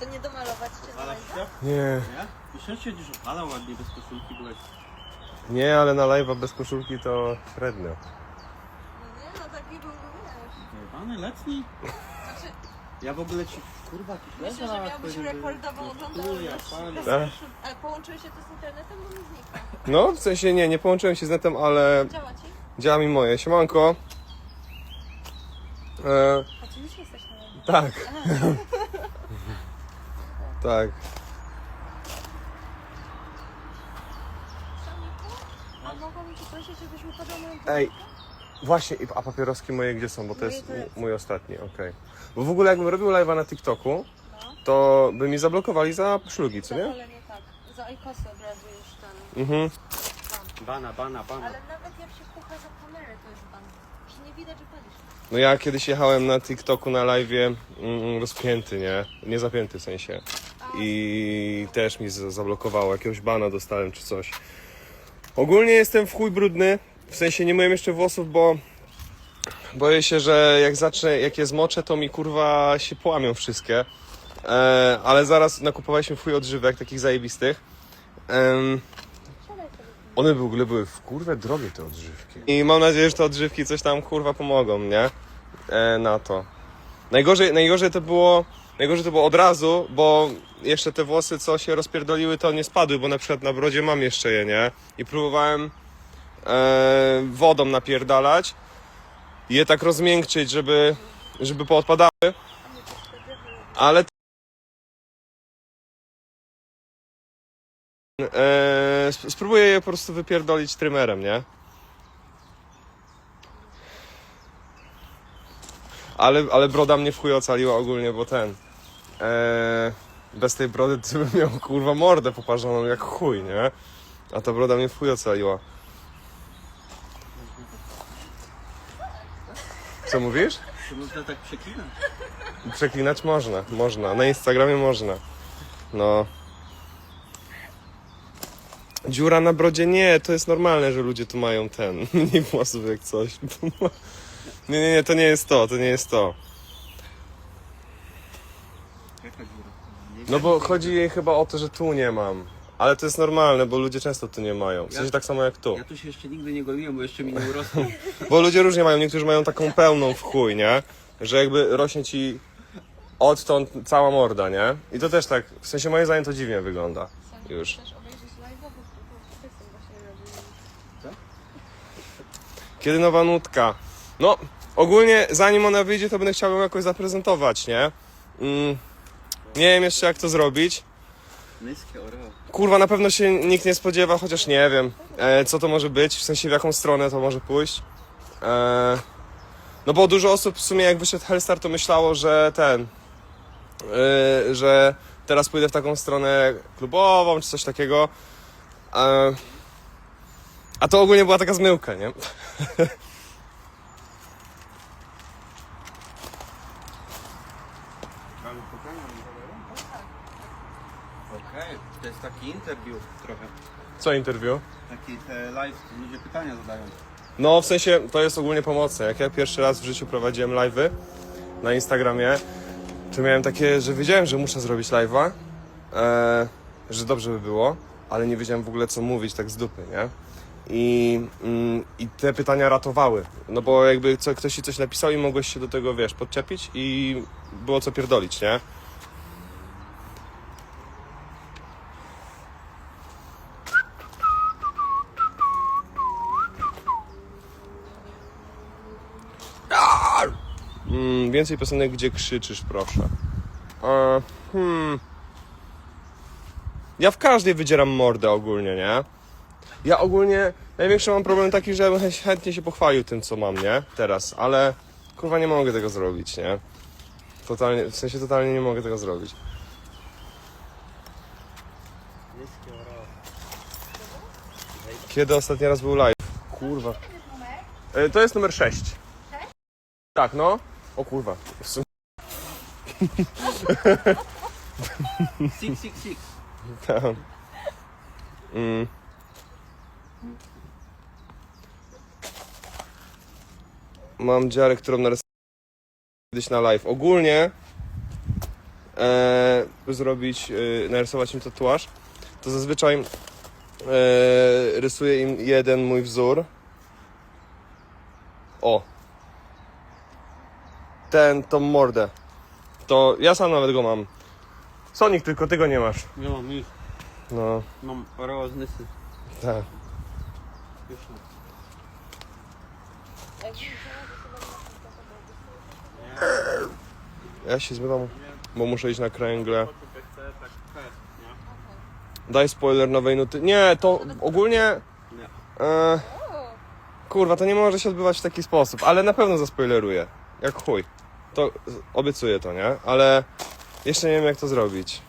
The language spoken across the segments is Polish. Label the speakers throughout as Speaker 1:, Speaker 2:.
Speaker 1: To nie domalować cię na
Speaker 2: Ale
Speaker 1: live?
Speaker 2: się?
Speaker 3: Nie,
Speaker 2: Nie? Myślałem, że siedzisz opala ładnie, bez koszulki byłeś.
Speaker 3: nie, ale na live'a bez koszulki to średnio.
Speaker 1: No nie, no taki był, wiesz.
Speaker 2: Jebany, letni.
Speaker 1: Znaczy,
Speaker 2: Ja w ogóle ci, kurwa, jakiś
Speaker 1: myślę, że
Speaker 2: że-
Speaker 1: rekordowo
Speaker 2: no,
Speaker 1: oglądalność. bez
Speaker 3: Tak.
Speaker 1: koszul- Ale połączyłeś się to z internetem, bo mi znika.
Speaker 3: No, w sensie nie, nie połączyłem się z netem, ale
Speaker 1: Działa ci?
Speaker 3: działa mi moje. Siemanko. E,
Speaker 1: A ty już jesteś na live.
Speaker 3: tak. Tak.
Speaker 1: A mogłabym cię prosić, żebyś mi podał moją
Speaker 3: Ej, właśnie, i- a papieroski moje gdzie są? Bo to
Speaker 1: Moje
Speaker 3: jest
Speaker 1: to jest.
Speaker 3: mój ostatni, okej. Bo w ogóle jakbym robił live'a na TikToku,
Speaker 1: No.
Speaker 3: to by mi zablokowali za szlugi, co nie?
Speaker 1: Zapalenie tak. Za Icosy od razu już ten.
Speaker 3: Mhm.
Speaker 2: Bana, bana, bana.
Speaker 1: Ale nawet jak się pucha za kamerę, to jest ban. Że nie widać, że palisz.
Speaker 3: No ja kiedyś jechałem na TikToku na live'ie mm, rozpięty, nie? Nie zapięty w sensie. I też mi zablokowało, jakiegoś bana dostałem czy coś. Ogólnie jestem w chuj brudny, w sensie nie myłem jeszcze włosów, bo boję się, że jak zacznę, jak je zmoczę, to mi kurwa się połamią wszystkie. E, ale zaraz nakupowaliśmy chuj odżywek, takich zajebistych. Em, one w ogóle były w kurwę drogie te odżywki. I mam nadzieję, że te odżywki coś tam kurwa pomogą, nie? E, na to. Najgorzej, najgorzej to było. Najgorzej to było od razu, bo jeszcze te włosy, co się rozpierdoliły, to nie spadły, bo na przykład na brodzie mam jeszcze je, nie? I próbowałem e, wodą napierdalać je tak rozmiękczyć, żeby, żeby poodpadały. Ale e, sp- spróbuję je po prostu wypierdolić trymerem, nie? Ale, ale broda mnie w chuj ocaliła ogólnie, bo ten. E, bez tej brody to bym miał kurwa mordę poparzoną jak chuj, nie? A ta broda mnie w chuj ocaliła. Co mówisz?
Speaker 2: Czy można tak przeklinać?
Speaker 3: Przeklinać można, można. Na Instagramie można. No. Dziura na brodzie nie, to jest normalne, że ludzie tu mają ten. Mniej włosów jak coś. Nie, nie, nie, to nie jest to, to nie jest to.
Speaker 2: Jaka dziura? Nie
Speaker 3: No bo chodzi jej chyba o to, że tu nie mam. Ale to jest normalne, bo ludzie często tu nie mają. W sensie
Speaker 2: Ja-
Speaker 3: tak samo jak tu.
Speaker 2: Ja tu się jeszcze nigdy nie goliłem, bo jeszcze mi nie urosło.
Speaker 3: Bo ludzie różnie mają, niektórzy mają taką pełną w chuj, nie? Że jakby rośnie ci odtąd cała morda, nie? I to też tak, w sensie moim zdaniem to dziwnie wygląda. Już.
Speaker 1: Chcesz obejrzeć bo właśnie.
Speaker 3: Kiedy nowa nutka? No, ogólnie zanim ona wyjdzie, to będę chciał ją jakoś zaprezentować, nie? Mm, nie wiem jeszcze jak to zrobić. Kurwa, na pewno się nikt nie spodziewa, chociaż nie wiem, e, co to może być, w sensie w jaką stronę to może pójść. E, no bo dużo osób w sumie jak wyszedł Hellstar, to myślało, że ten, e, że teraz pójdę w taką stronę klubową, czy coś takiego. E, a to ogólnie była taka zmyłka, nie?
Speaker 2: Okej, to jest taki interview trochę.
Speaker 3: Co interview?
Speaker 2: Taki te live, ludzie pytania zadają.
Speaker 3: No, w sensie to jest ogólnie pomocne. Jak ja pierwszy raz w życiu prowadziłem live'y na Instagramie, to miałem takie, że wiedziałem, że muszę zrobić live'a, e, że dobrze by było, ale nie wiedziałem w ogóle co mówić tak z dupy, nie? I, mm, I te pytania ratowały. No bo jakby co, ktoś ci coś napisał i mogłeś się do tego, wiesz, podczepić i było co pierdolić, nie? Mm, więcej piosenek, gdzie krzyczysz, proszę. E, hmm. Ja w każdej wydzieram mordę ogólnie, nie? Ja ogólnie największy mam problem taki, że bym chętnie się pochwalił tym, co mam, nie? Teraz, ale kurwa nie mogę tego zrobić, nie? Totalnie, w sensie totalnie nie mogę tego zrobić. Kiedy ostatni raz był live? Kurwa. E, to jest numer 6. Tak, no. O kurwa. W sumie-
Speaker 2: Six, six, six.
Speaker 3: Tam. Mm. Mam dziarę, którą narysowałem kiedyś na live. Ogólnie e, zrobić, e, narysować im tatuaż, to zazwyczaj e, rysuję im jeden mój wzór. O. Ten, tą mordę. To ja sam nawet go mam. Sonic, tylko ty go nie masz.
Speaker 2: Nie mam nic.
Speaker 3: No,
Speaker 2: Mam roznysy.
Speaker 3: tak. Ja się zmywam, bo muszę iść na kręgle.
Speaker 2: tak?
Speaker 3: Daj spoiler nowej nuty. Nie, to ogólnie.
Speaker 2: Nie.
Speaker 3: E, kurwa, to nie może się odbywać w taki sposób, ale na pewno zaspoileruję. Jak chuj. To obiecuję to, nie? Ale jeszcze nie wiem jak to zrobić.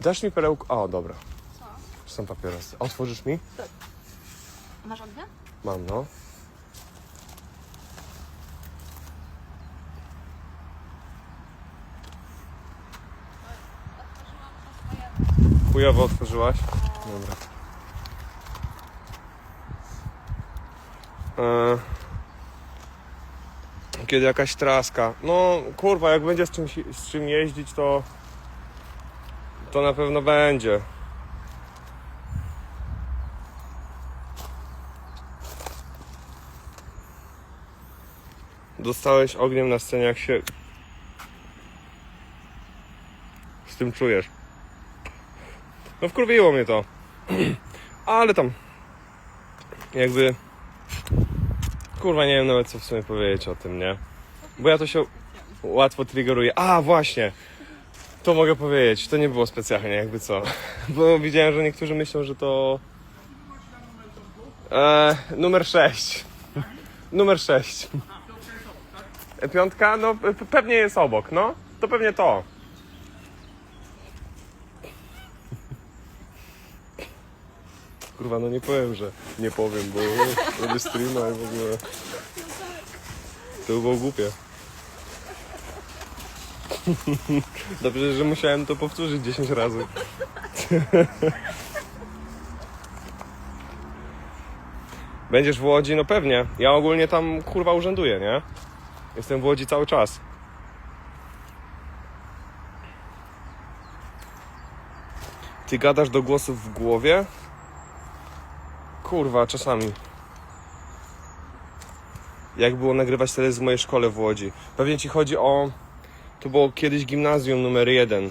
Speaker 3: Dasz mi perełkę? O, dobra.
Speaker 1: Co?
Speaker 3: Są papierosy. Otworzysz mi?
Speaker 1: Masz ognia?
Speaker 3: Mam, no. Chujowo otworzyłaś? Dobra. E, kiedy jakaś traska. No kurwa, jak będzie z, czymś, z czym jeździć, to to na pewno będzie. Dostałeś ogniem na scenie, jak się z tym czujesz. No wkurwiło mnie to. Ale tam jakby kurwa nie wiem nawet co w sumie powiedzieć o tym, nie? Bo ja to się łatwo triggeruję. A właśnie. To mogę powiedzieć. To nie było specjalnie jakby co. Bo widziałem, że niektórzy myślą, że to e, numer 6. Numer 6. Piątka? No pe- pewnie jest obok, no. To pewnie to. Kurwa, no nie powiem, że nie powiem, bo robię streama i w ogóle. To by było głupie. Dobrze, że musiałem to powtórzyć 10 razy. Będziesz w Łodzi? No pewnie. Ja ogólnie tam kurwa urzęduję, nie? Jestem w Łodzi cały czas. Ty gadasz do głosów w głowie? Kurwa, czasami. Jak było nagrywać teledysk w mojej szkole w Łodzi? Pewnie ci chodzi o... To było kiedyś gimnazjum numer jeden.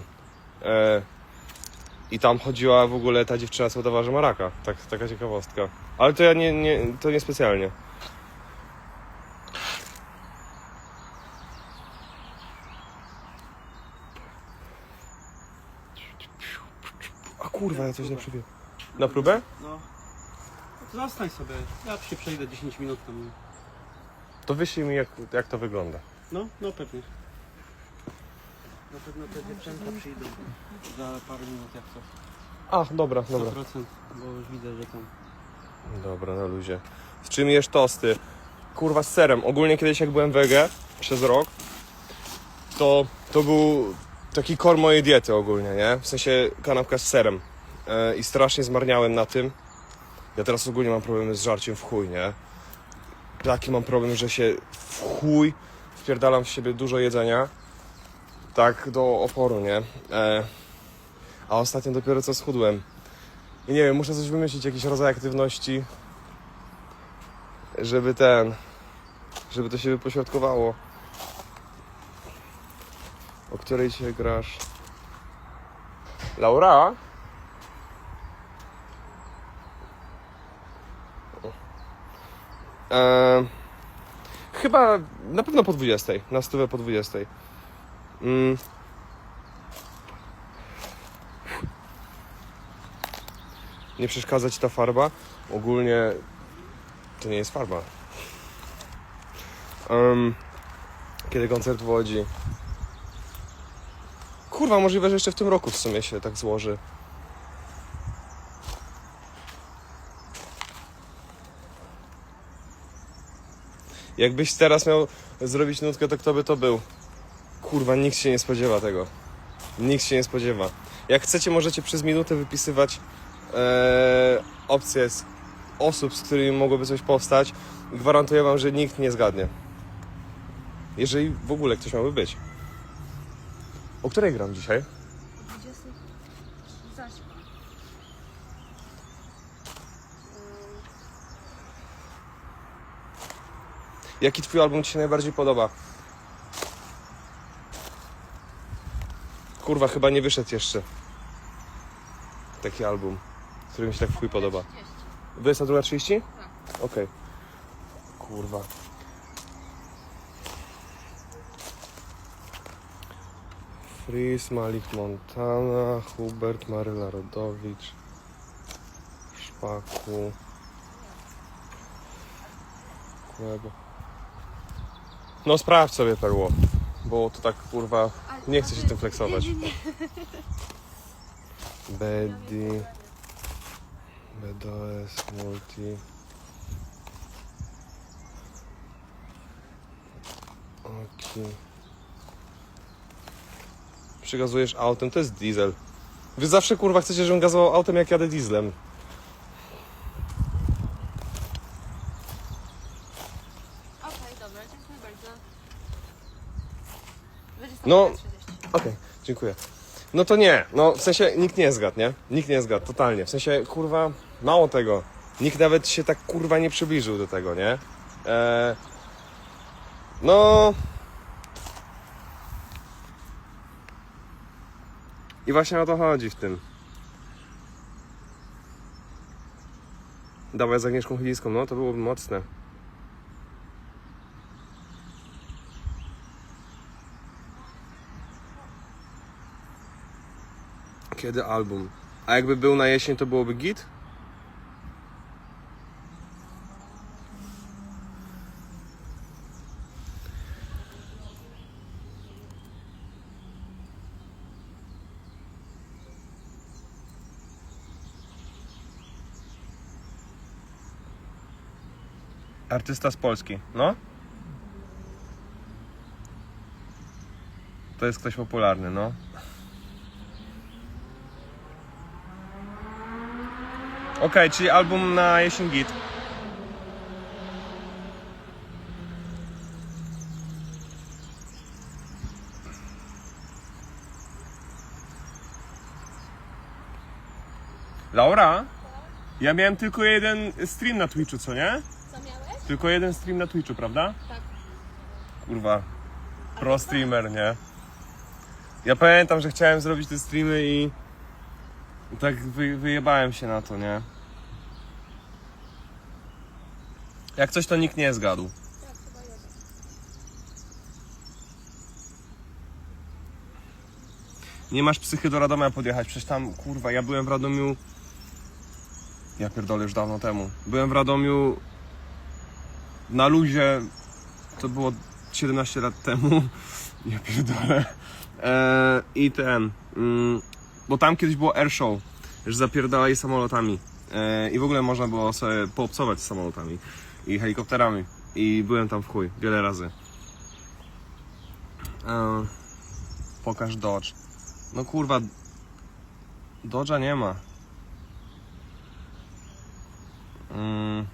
Speaker 3: E... I tam chodziła w ogóle ta dziewczyna, co udawała, że ma raka. Tak, taka ciekawostka. Ale to ja nie, nie, to nie specjalnie. A kurwa, ja coś na próbę. Na próbę?
Speaker 2: No. Zostań sobie. Ja się przejdę 10 minut tam.
Speaker 3: To wyślij mi jak, jak to wygląda.
Speaker 2: No, no pewnie. Na pewno te dziewczęta przyjdą za parę minut jak coś.
Speaker 3: Ach, dobra, dobra.
Speaker 2: 100%, bo już widzę, że tam.
Speaker 3: Dobra, na luzie. Z czym jesz tosty? Kurwa, z serem. Ogólnie kiedyś jak byłem wege przez rok, to to był taki kor mojej diety ogólnie, nie? W sensie kanapka z serem. E, I strasznie zmarniałem na tym. Ja teraz ogólnie mam problemy z żarciem w chuj, nie? Taki mam problem, że się w chuj wpierdalam w siebie dużo jedzenia. Tak do oporu, nie? E, a ostatnio dopiero co schudłem. I nie wiem, muszę coś wymyślić, jakiś rodzaj aktywności, żeby ten, żeby to się wypośrodkowało. O której dzisiaj grasz? Laura? Eee, chyba na pewno po 20, na stówę po 20. Mm. Nie przeszkadza ci ta farba? Ogólnie to nie jest farba. Em, kiedy koncert w Łodzi? Kurwa, możliwe, że jeszcze w tym roku w sumie się tak złoży. Jakbyś teraz miał zrobić nutkę, to kto by to był? Kurwa, nikt się nie spodziewa tego. Nikt się nie spodziewa. Jak chcecie, możecie przez minutę wypisywać e, opcje z osób, z którymi mogłoby coś powstać, gwarantuję wam, że nikt nie zgadnie. Jeżeli w ogóle ktoś miałby być. O której gram dzisiaj? Jaki twój album ci się najbardziej podoba? Kurwa, chyba nie wyszedł jeszcze. Taki album, który mi się tak w chuj podoba. 22.30?
Speaker 1: Tak.
Speaker 3: Okej. Kurwa. Fris, Malik Montana, Hubert, Maryla Rodowicz, Szpaku, Kłebo. No sprawdź sobie perło, bo to tak kurwa nie chcę się tym flexować. Bedi, BDOS, Multi. Oki. Przygazujesz autem, to jest diesel. Wy zawsze kurwa chcecie, żebym gazował autem jak jadę dieslem.
Speaker 1: Okej, dobra, dziękuję bardzo. 20.
Speaker 3: No.
Speaker 1: 30.
Speaker 3: Okej, dziękuję. No to nie, no w sensie nikt nie zgadł, nie? Nikt nie zgadł, totalnie. W sensie kurwa, mało tego. Nikt nawet się tak kurwa nie przybliżył do tego, nie? Eee, no. I właśnie o to chodzi w tym. Dawaj z Agnieszką Chyliską, no to byłoby mocne. Kiedy album? A jakby był na jesień, to byłoby git? Artysta z Polski, no? To jest ktoś popularny, no. Okej, czyli album na jesień git. Laura? Ja miałem tylko jeden stream na Twitchu, co nie?
Speaker 1: Co miałeś?
Speaker 3: Tylko jeden stream na Twitchu, prawda?
Speaker 1: Tak.
Speaker 3: Kurwa. Pro streamer, nie? Ja pamiętam, że chciałem zrobić te streamy i i tak wy, wyjebałem się na to, nie? Jak coś to nikt nie zgadł. Nie masz psychy do Radomia podjechać, przecież tam, kurwa, ja byłem w Radomiu... Ja pierdolę już dawno temu. Byłem w Radomiu na luzie, to było 17 lat temu. Ja pierdolę. Eee, I ten... Mm, bo tam kiedyś było air show, że zapierdalali samolotami. Eee, I w ogóle można było sobie poobcować z samolotami i helikopterami. I byłem tam w chuj, wiele razy. Eee, pokaż Dodge. No kurwa, Dodge'a nie ma. Mm.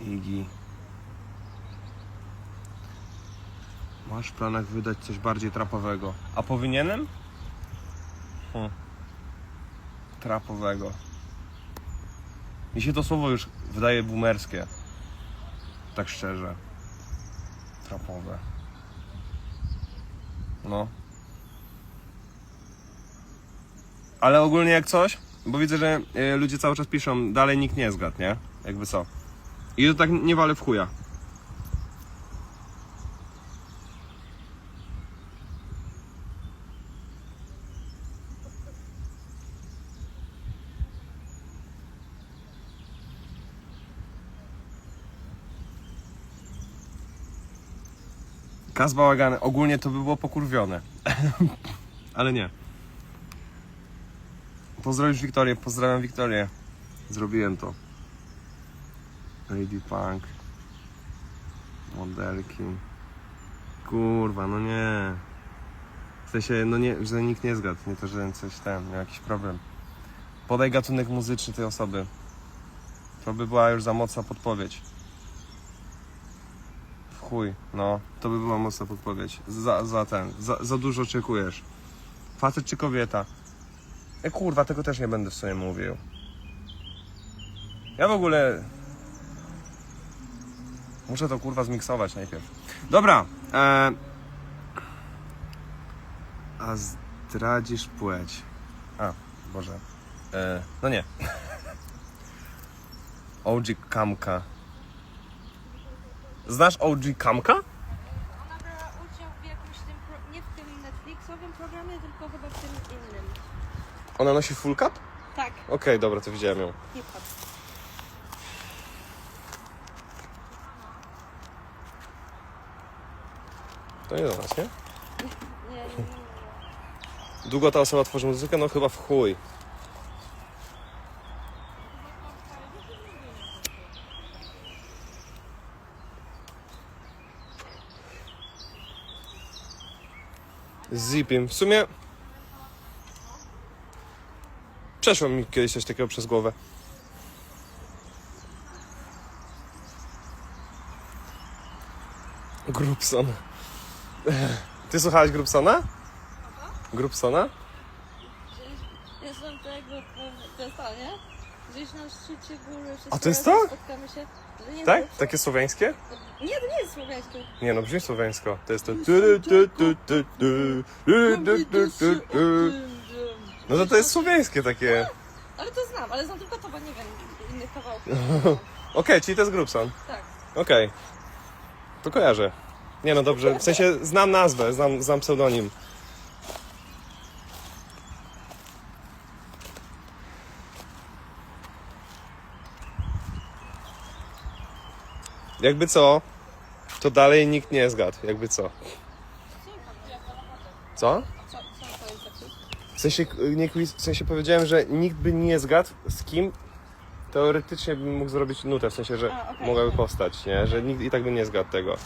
Speaker 3: Iggy. Masz w planach wydać coś bardziej trapowego. A powinienem? Hm. Trapowego. Mi się to słowo już wydaje boomerskie. Tak szczerze. Trapowe. No. Ale ogólnie jak coś, bo widzę, że y, ludzie cały czas piszą, dalej nikt nie zgadł, nie? Jakby co. I to tak nie wale w chuja. Kaz. Ogólnie to by było pokurwione. Ale nie. Pozdrowisz Wiktorię, pozdrawiam Wiktorię. Zrobiłem to. Lady Punk. Modelki. Kurwa, no nie. W sensie, no nie, że nikt nie zgadł, nie to, że coś tam, miał jakiś problem. Podaj gatunek muzyczny tej osoby. To by była już za mocna podpowiedź. Chuj, no, to by była mocna podpowiedź. Za, za ten, za, za dużo oczekujesz. Facet czy kobieta? E kurwa, tego też nie będę w sumie mówił. Ja w ogóle... Muszę to kurwa zmiksować najpierw. Dobra, e... A zdradzisz płeć. A, Boże. E, no nie. OG Kamka. Znasz OG Kamka?
Speaker 1: Ona brała udział w jakimś tym, pro... nie w tym Netflixowym programie, tylko chyba w tym innym.
Speaker 3: Ona nosi full cap?
Speaker 1: Tak,
Speaker 3: Okej, dobra, to widziałem ją.
Speaker 1: hip-hop.
Speaker 3: To nie do nas, nie?
Speaker 1: Nie, nie, nie, nie.
Speaker 3: Długo ta osoba tworzy muzykę? No chyba w chuj. Z Zipim. W sumie... Przeszło mi kiedyś coś takiego przez głowę. Grubson. Ty słuchałeś Grubsona? Grubsona?
Speaker 1: Jestem tego, to jest to, nie? Gdzieś na szczycie góry.
Speaker 3: A to jest to?
Speaker 1: Spotkamy się. Nie
Speaker 3: Tak?
Speaker 1: jest-
Speaker 3: Takie słowiańskie?
Speaker 1: Nie, to nie jest słowiańskie.
Speaker 3: Nie no, brzmi słowiańsko. To jest to... No to to jest słowiańskie takie.
Speaker 1: Ale to znam, ale znam tylko to, bo nie wiem innych kawałków.
Speaker 3: Okej, czyli to jest Grubson.
Speaker 1: Tak.
Speaker 3: Okej. To kojarzę. Nie no, dobrze. W sensie znam nazwę, znam, znam pseudonim. Jakby co, to dalej nikt nie zgadł. Jakby co. Co? W sensie, nie, quiz- w sensie powiedziałem, że nikt by nie zgadł z kim teoretycznie bym mógł zrobić nutę, w sensie, że
Speaker 1: A, okej,
Speaker 3: mogłaby powstać, nie? Że nikt i tak by nie zgadł tego.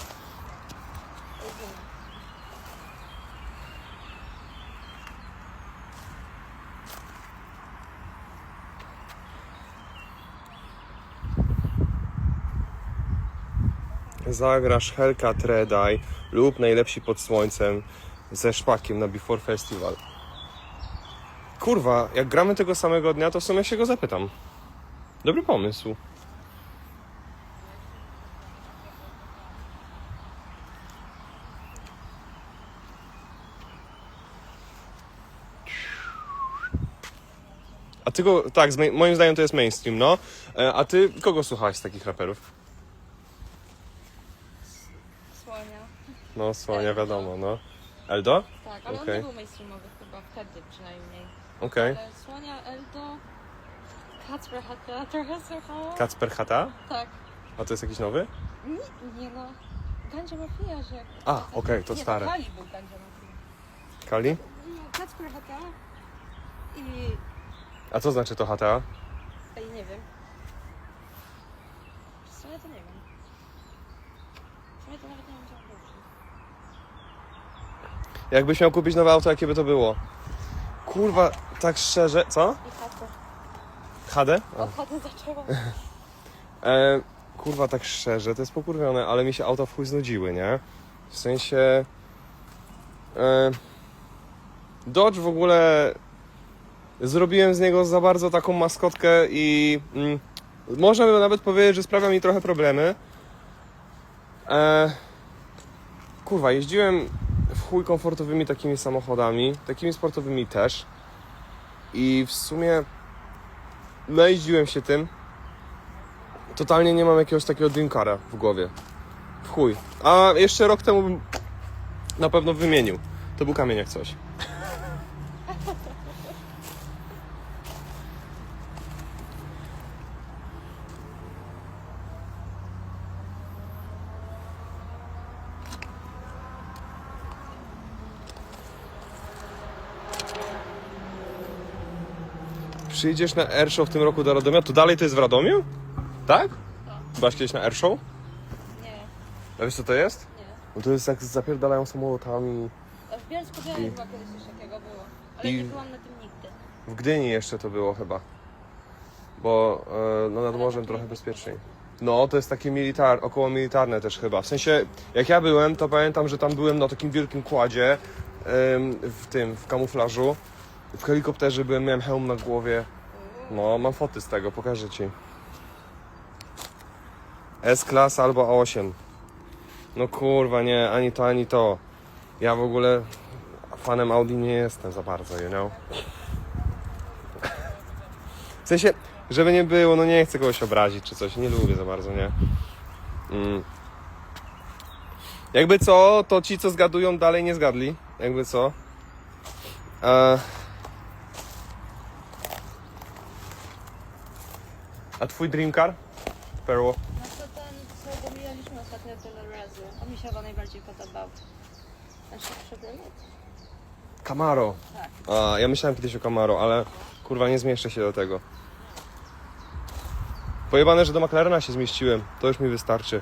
Speaker 3: Zagrasz Helka Tredaj lub Najlepsi pod słońcem ze szpakiem na Before Festival. Kurwa, jak gramy tego samego dnia, to w sumie się go zapytam. Dobry pomysł. A ty go, tak, moim zdaniem to jest mainstream, no. E, A ty kogo słuchałeś z takich raperów?
Speaker 1: Słonia.
Speaker 3: No, Słania wiadomo, no. Eldo?
Speaker 1: Tak, ale on
Speaker 3: Okej.
Speaker 1: nie był mainstreamowy chyba wtedy przynajmniej.
Speaker 3: Okej.
Speaker 1: Ale Słonia, Eldo, Kacper Hatta, trochę słuchała.
Speaker 3: Kacper Hata?
Speaker 1: tak.
Speaker 3: A to jest jakiś nowy?
Speaker 1: Nie, nie no. Gandzia Mafia, że...
Speaker 3: A, okej, to
Speaker 1: nie,
Speaker 3: stare.
Speaker 1: Kali był Gandzia Mafia.
Speaker 3: Kali?
Speaker 1: No, Kacper Hatta i...
Speaker 3: A co znaczy to Hata?
Speaker 1: i nie wiem. W sumie to nie wiem. W sumie to nawet nie wiem.
Speaker 3: Jakbyś miał kupić nowe auto, jakie by to było? Kurwa, tak szczerze. Co?
Speaker 1: I.
Speaker 3: HD?
Speaker 1: Zaczęła.
Speaker 3: E, kurwa, tak szczerze, to jest pokurwione, ale mi się auta w chuj znudziły, nie? W sensie... E, Dodge w ogóle... Zrobiłem z niego za bardzo taką maskotkę i... Mm, można by nawet powiedzieć, że sprawia mi trochę problemy. E, kurwa, jeździłem w chuj komfortowymi takimi samochodami, takimi sportowymi też. I w sumie najeździłem się tym. Totalnie nie mam jakiegoś takiego dreamcara w głowie. W chuj. A jeszcze rok temu bym na pewno wymienił. To był kamień jak coś. Przyjdziesz na Airshow w tym roku do Radomia, to dalej to jest w Radomiu? Tak? Byłaś kiedyś na Airshow?
Speaker 1: Nie,
Speaker 3: A wiesz co to jest?
Speaker 1: nie.
Speaker 3: No to jest jak zapierdalają samolotami.
Speaker 1: A W Bielsku Białej chyba kiedyś coś takiego było. Ale
Speaker 3: I-
Speaker 1: nie byłam na tym nigdy.
Speaker 3: W Gdyni jeszcze to było chyba. Bo e, no nad morzem trochę bezpieczniej. No, to jest takie militar, około militarne też chyba. W sensie, jak ja byłem, to pamiętam, że tam byłem na takim wielkim kładzie em, w tym, w kamuflażu. W helikopterze byłem, miałem hełm na głowie. No, mam foty z tego, pokażę ci. S-Class albo A8. No kurwa, nie, ani to, ani to. Ja w ogóle fanem Audi nie jestem za bardzo, you know? W sensie, żeby nie było, no nie chcę kogoś obrazić czy coś, nie lubię za bardzo, nie? Mm. Jakby co, to ci co zgadują dalej nie zgadli, jakby co. E... A twój dream car? Perło?
Speaker 1: No to ten, co go mijaliśmy ostatnio tyle razy. On mi się chyba najbardziej podobał. Szybszy wylet?
Speaker 3: Camaro.
Speaker 1: Tak.
Speaker 3: A, ja myślałem kiedyś o Camaro, ale kurwa nie zmieszczę się do tego. Pojebane, że do McLarena się zmieściłem. To już mi wystarczy.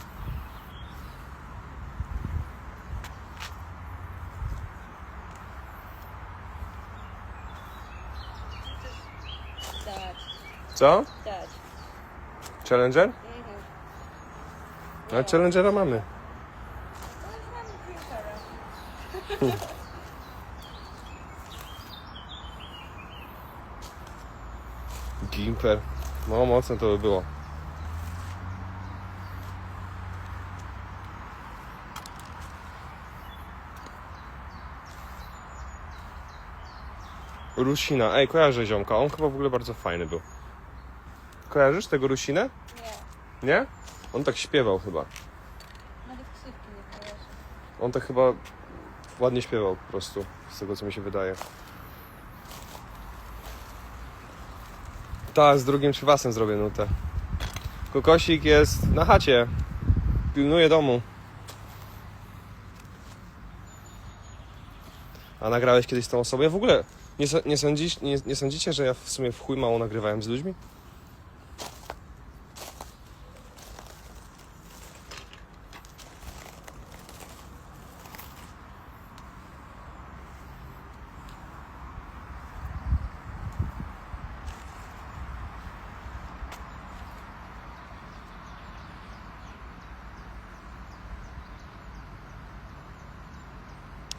Speaker 1: Dać,
Speaker 3: Co? Challenger? No, Challengera mamy. Gimper. No, mocne to by było. Rusina. Ej, kojarzę ziomka. On chyba w ogóle bardzo fajny był. Kojarzysz tego Rusinę?
Speaker 1: Nie,
Speaker 3: Nie? On tak śpiewał chyba.
Speaker 1: nawet ksywki nie kojarzę.
Speaker 3: On tak chyba ładnie śpiewał po prostu, z tego co mi się wydaje. Tak, z drugim trzywasem zrobię nutę. Kokosik jest na chacie. Pilnuje domu. A nagrałeś kiedyś z tą osobą? Ja w ogóle nie, nie, sądzisz, nie, nie sądzicie, że ja w sumie w chuj mało nagrywałem z ludźmi?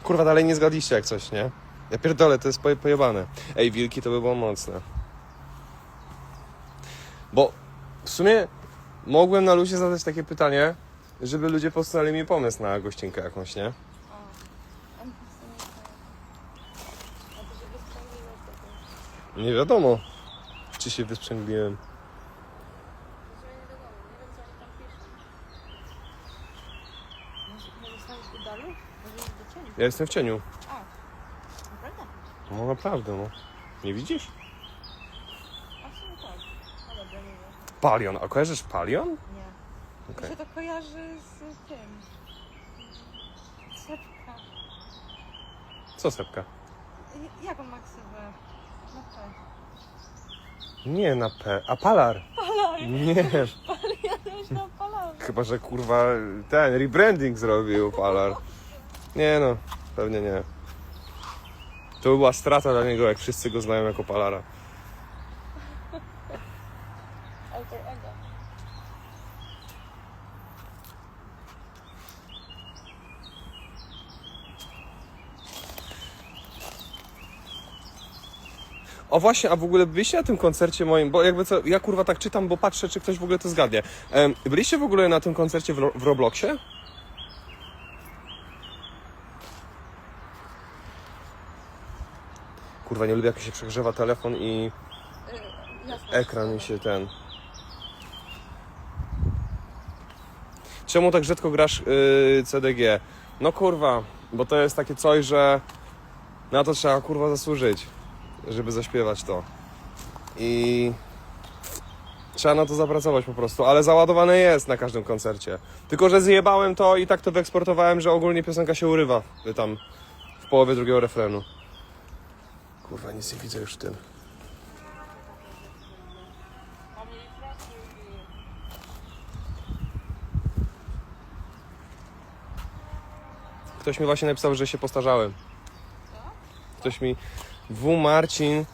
Speaker 3: Kurwa, dalej nie zgadliście jak coś, nie? Ja pierdolę, to jest poje, pojebane. Ej, wilki to by było mocne. Bo w sumie mogłem na luzie zadać takie pytanie, żeby ludzie postanowili mi pomysł na gościnkę jakąś, nie?
Speaker 1: Nie
Speaker 3: wiadomo, czy się wysprzęgliłem.
Speaker 1: Dzwonię do domu, nie wiem co oni tam piszą. Może, Może do?
Speaker 3: Ja jestem w cieniu.
Speaker 1: A, naprawdę?
Speaker 3: No naprawdę, no. Nie widzisz?
Speaker 1: A w sumie tak. No dobra, nie wiem.
Speaker 3: Palion. A kojarzysz Palion?
Speaker 1: Nie.
Speaker 3: Okej.
Speaker 1: Mi się to kojarzy z tym. Sepka.
Speaker 3: Co sepka?
Speaker 1: I- Jak on ma ksywę? No tak.
Speaker 3: Nie na P. A Palar.
Speaker 1: Palar!
Speaker 3: Nie. Chyba, że kurwa ten rebranding zrobił Palar. Nie no, pewnie nie. To by była strata dla niego, jak wszyscy go znają jako Palara. O właśnie, a w ogóle byliście na tym koncercie moim, bo jakby co, ja kurwa tak czytam, bo patrzę, czy ktoś w ogóle to zgadnie. Byliście w ogóle na tym koncercie w, Ro- w Robloxie? Kurwa, nie lubię jak się przegrzewa telefon i ekran mi się ten... Czemu tak rzadko grasz yy, CDG? No kurwa, bo to jest takie coś, że na to trzeba kurwa zasłużyć, żeby zaśpiewać to. I trzeba na to zapracować po prostu, ale załadowane jest na każdym koncercie. Tylko, że zjebałem to i tak to wyeksportowałem, że ogólnie piosenka się urywa y, tam w połowie drugiego refrenu. Kurwa, nic nie widzę już w tym. Ktoś mi właśnie napisał, że się postarzałem. ktoś mi W Marcin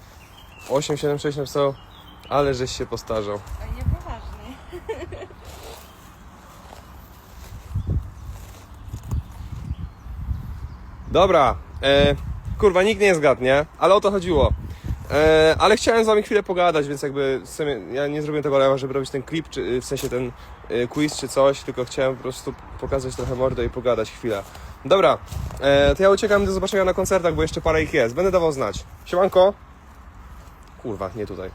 Speaker 3: 876 napisał, ale żeś się postarzał.
Speaker 1: Oj, niepoważnie.
Speaker 3: Dobra, e, kurwa, nikt nie zgadnie, ale o to chodziło. E, ale chciałem z wami chwilę pogadać, więc jakby sumie ja nie zrobiłem tego live'a, żeby robić ten klip, czy w sensie ten e, quiz czy coś, tylko chciałem po prostu pokazać trochę mordę i pogadać chwilę. Dobra, e, to ja uciekam do zobaczenia na koncertach, bo jeszcze parę ich jest. Będę dawał znać. Siemanko. Kurwa, nie tutaj.